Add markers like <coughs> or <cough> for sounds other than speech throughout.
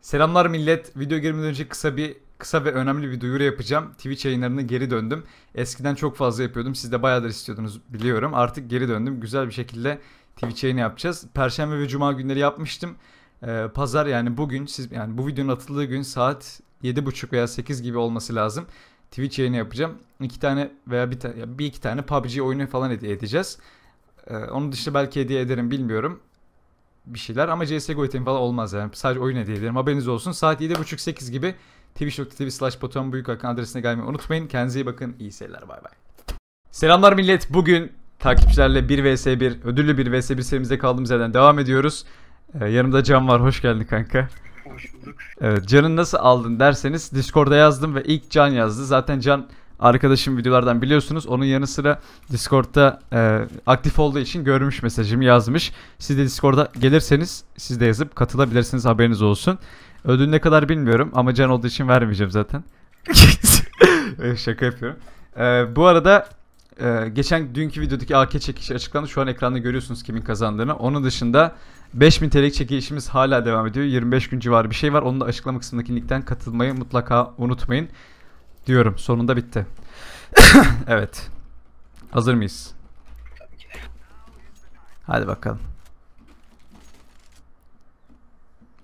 Selamlar millet. Video girmeden önce kısa bir kısa ve önemli bir duyuru yapacağım. Twitch yayınlarına geri döndüm. Eskiden çok fazla yapıyordum. Siz de bayağıdır istiyordunuz biliyorum. Artık geri döndüm. Güzel bir şekilde Twitch yayını yapacağız. Perşembe ve cuma günleri yapmıştım. Ee, pazar yani bugün siz yani bu videonun atıldığı gün saat 7.30 veya 8 gibi olması lazım. Twitch yayını yapacağım. İki tane veya bir, ta- bir iki tane PUBG oyunu falan hediye edeceğiz. Ee, onun dışında belki hediye ederim bilmiyorum bir şeyler ama CSGO item falan olmaz yani. Sadece oyun hediye ederim. Haberiniz olsun. Saat 7.30-8 gibi twitch.tv slash Batuhan Büyükakın adresine gelmeyi unutmayın. Kendinize iyi bakın. İyi seyirler. Bay bay. Selamlar millet. Bugün takipçilerle 1 vs 1 ödüllü 1 vs 1 serimizde kaldığımız yerden devam ediyoruz. Ee, yanımda Can var. Hoş geldin kanka. Hoş bulduk. Evet, Can'ı nasıl aldın derseniz Discord'da yazdım ve ilk Can yazdı. Zaten Can arkadaşım videolardan biliyorsunuz. Onun yanı sıra Discord'da e, aktif olduğu için görmüş mesajımı yazmış. Siz de Discord'a gelirseniz siz de yazıp katılabilirsiniz haberiniz olsun. Ödül ne kadar bilmiyorum ama Can olduğu için vermeyeceğim zaten. <laughs> Şaka yapıyorum. E, bu arada e, geçen dünkü videodaki AK çekişi açıklandı. Şu an ekranda görüyorsunuz kimin kazandığını. Onun dışında 5000 TL'lik çekilişimiz hala devam ediyor. 25 gün civarı bir şey var. Onu da açıklama kısmındaki linkten katılmayı mutlaka unutmayın. Diyorum. Sonunda bitti. <coughs> evet. Hazır mıyız? Hadi bakalım.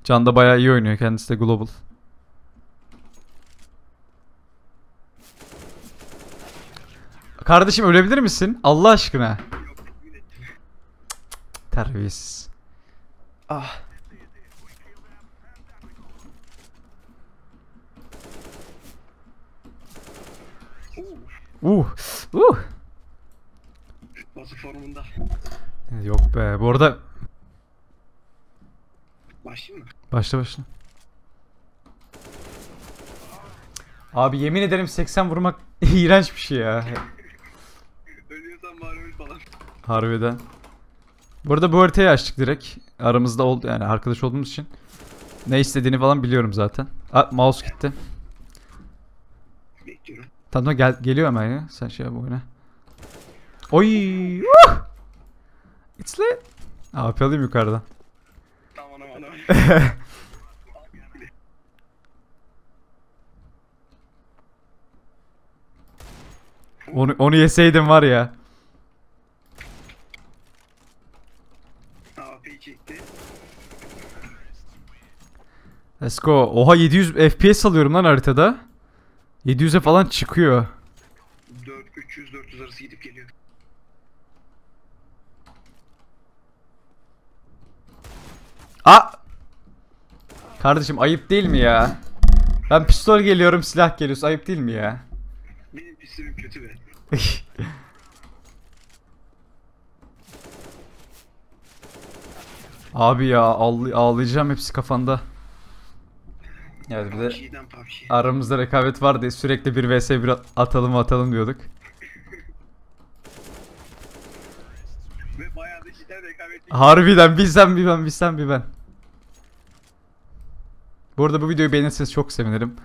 Can da bayağı iyi oynuyor. Kendisi de global. Kardeşim ölebilir misin? Allah aşkına. Terbiyesiz. Ah. Oo, Uh. Uh. Batı formunda. Yok be. Bu arada Başlayayım mı? başla başla. Abi yemin ederim 80 vurmak <laughs> iğrenç bir şey ya. Ölüyorsan bari öl falan. Harbiden. Bu arada bu haritayı açtık direkt. Aramızda oldu yani arkadaş olduğumuz için. Ne istediğini falan biliyorum zaten. Aa, mouse gitti. Bekliyorum. Tamam gel geliyor hemen ya. Sen şey yap oyna. Oy! Uh! It's lit. AP yukarıdan. Aman <laughs> aman. Onu, onu yeseydim var ya. Let's go. Oha 700 FPS alıyorum lan haritada. 700'e falan çıkıyor. 4 300 400 arası gidip geliyor. A Kardeşim ayıp değil mi ya? Ben pistol geliyorum silah geliyorsun ayıp değil mi ya? Benim pistolüm kötü be. <laughs> Abi ya ağlay- ağlayacağım hepsi kafanda. Evet bir de PUBG'den PUBG. aramızda rekabet var diye sürekli bir vs 1 atalım atalım diyorduk. Ve bayağı da cidden rekabetli. Harbiden bir sen bir ben bir sen bir ben. Bu arada bu videoyu beğenirseniz çok sevinirim.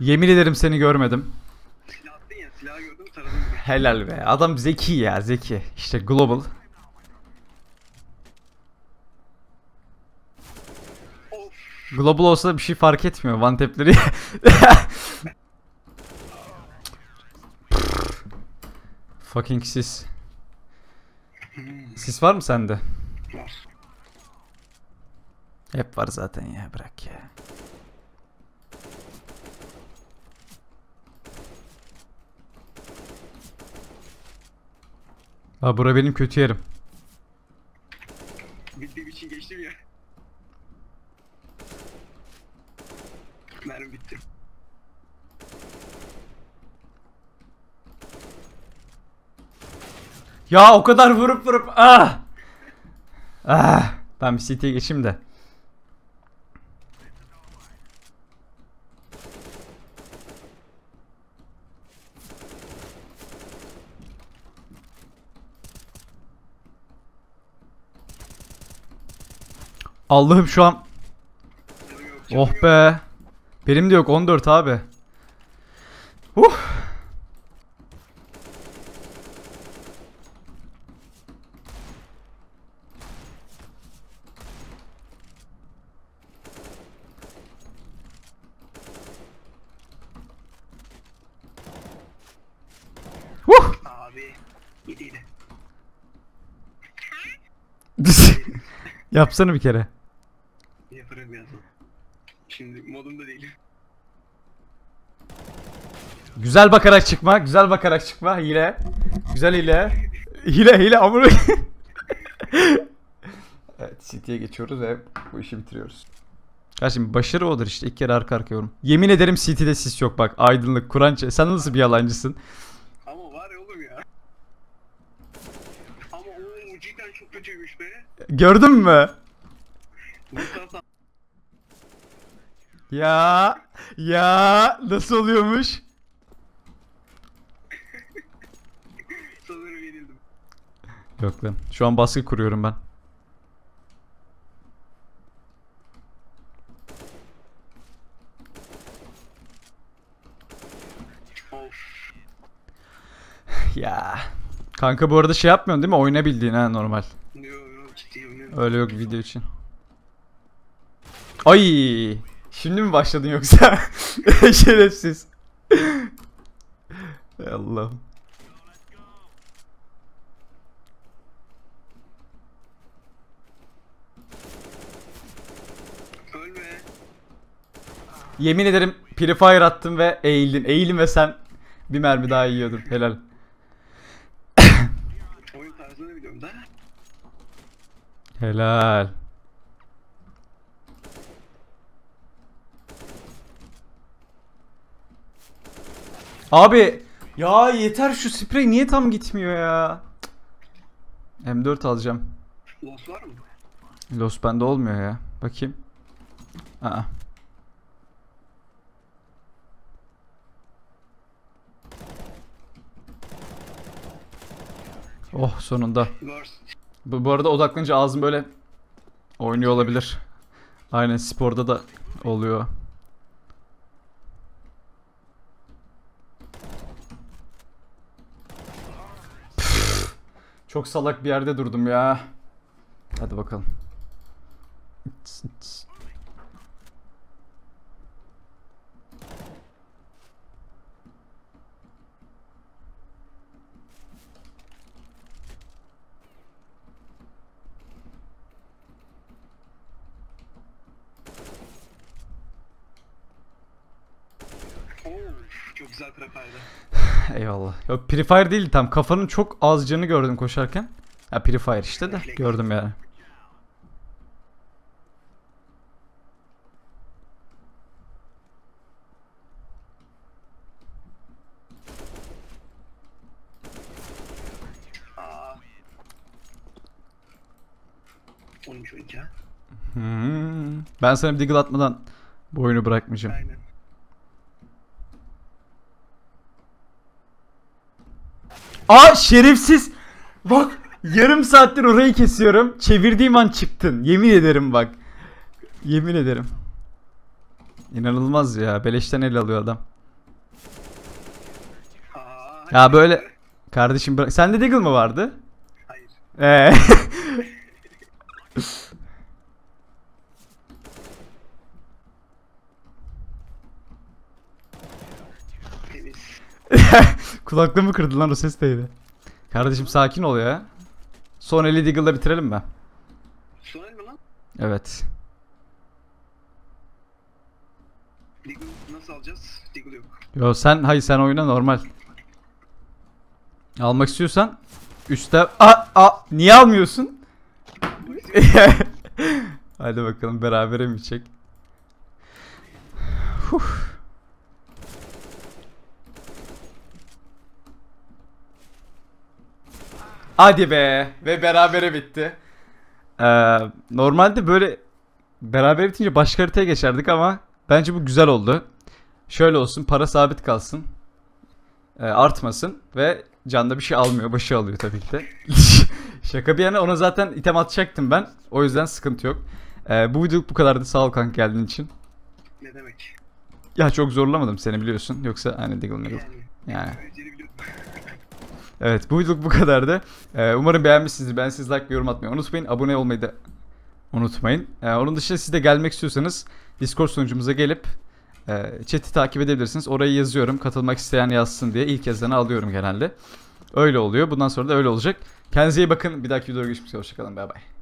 Yemin ederim seni görmedim. Silah attın ya silahı gördüm taradım. Helal be. Adam zeki ya zeki. İşte global. Global olsa da bir şey fark etmiyor. One tap'leri. <laughs> Fucking sis. Sis var mı sende? Var. Hep var zaten ya bırak ya. Ha bura benim kötü yerim. Bildiğim için geçtim ya. Mermi bitti. Ya o kadar vurup vurup ah. Ah. Ben bir CT'ye geçeyim de. Allah'ım şu an oh be. Benim de yok 14 abi. Uh. Uh. Abi. <laughs> Yapsana bir kere. Şimdi modumda değilim. Güzel bakarak çıkma, güzel bakarak çıkma. Hile. Güzel hile. Hile hile amına. <laughs> evet, City'ye geçiyoruz ve bu işi bitiriyoruz. Kardeşim başarı odur işte. İlk kere arka arkaya yorum. Yemin ederim City'de sis yok bak. Aydınlık, Kur'an ç- Sen nasıl bir yalancısın? Ama var ya oğlum ya. Ama o cidden çok kötüymüş be. Gördün mü? Mustafa Ya ya nasıl oluyormuş? sanırım yenildim. Yok lan. Şu an baskı kuruyorum ben. Of. Ya. Kanka bu arada şey yapmıyorsun değil mi? Oyna bildiğin ha normal. Yo yo ciddi oynuyorum. Öyle yok video için. Ay! Şimdi mi başladın yoksa? <laughs> Şerefsiz. Allah'ım. Yemin ederim Prefire attım ve eğildin. Eğildin ve sen bir mermi daha yiyordun. Helal. <coughs> Helal. Abi ya yeter şu sprey niye tam gitmiyor ya? Cık. M4 alacağım. Loss var mı? Los bende olmuyor ya. Bakayım. Aa. Oh sonunda. Bu, bu arada odaklanınca ağzım böyle oynuyor olabilir. Aynen sporda da oluyor. Çok salak bir yerde durdum ya. Hadi bakalım. Çok güzel prefaydı. <laughs> Eyvallah. Yok Pre Fire değil tam. Kafanın çok az canı gördüm koşarken. Ha Pre Fire işte de gördüm yani. Aa. 13 12 ha. Hmm. Ben sana bir deagle atmadan bu oyunu bırakmayacağım. Aynen. Aa şerefsiz. Bak yarım saattir orayı kesiyorum. Çevirdiğim an çıktın. Yemin ederim bak. Yemin ederim. İnanılmaz ya. Beleşten el alıyor adam. Ya böyle kardeşim bırak. Sende deagle mı vardı? Hayır. Ee. <laughs> Temiz. <laughs> Kulaklığımı kırdın lan o ses neydi? Kardeşim sakin ol ya. Son eli Deagle'la bitirelim mi? Sonel mi lan? Evet. Deagle nasıl alacağız? Deagle yok. Yo sen hayır sen oyna normal. Almak istiyorsan üstte a a niye almıyorsun? <laughs> Hadi bakalım berabere mi çek? Huh. Hadi be ve berabere bitti. Ee, normalde böyle beraber bitince başka haritaya geçerdik ama bence bu güzel oldu. Şöyle olsun para sabit kalsın. Ee, artmasın ve canda bir şey almıyor. Başı alıyor tabii ki de. <laughs> Şaka bir yana ona zaten item atacaktım ben. O yüzden sıkıntı yok. Ee, bu videoluk bu kadardı. Sağ ol kanka geldiğin için. Ne demek? Ya çok zorlamadım seni biliyorsun. Yoksa hani Diggle Miggle. Yani. Evet bu videoluk bu kadardı. Ee, umarım beğenmişsinizdir. Ben siz like yorum atmayı unutmayın. Abone olmayı da unutmayın. Ee, onun dışında siz de gelmek istiyorsanız Discord sunucumuza gelip e, chat'i takip edebilirsiniz. Orayı yazıyorum. Katılmak isteyen yazsın diye. ilk yazanı alıyorum genelde. Öyle oluyor. Bundan sonra da öyle olacak. Kendinize iyi bakın. Bir dahaki videoda görüşmek üzere. Hoşçakalın. Bay bay.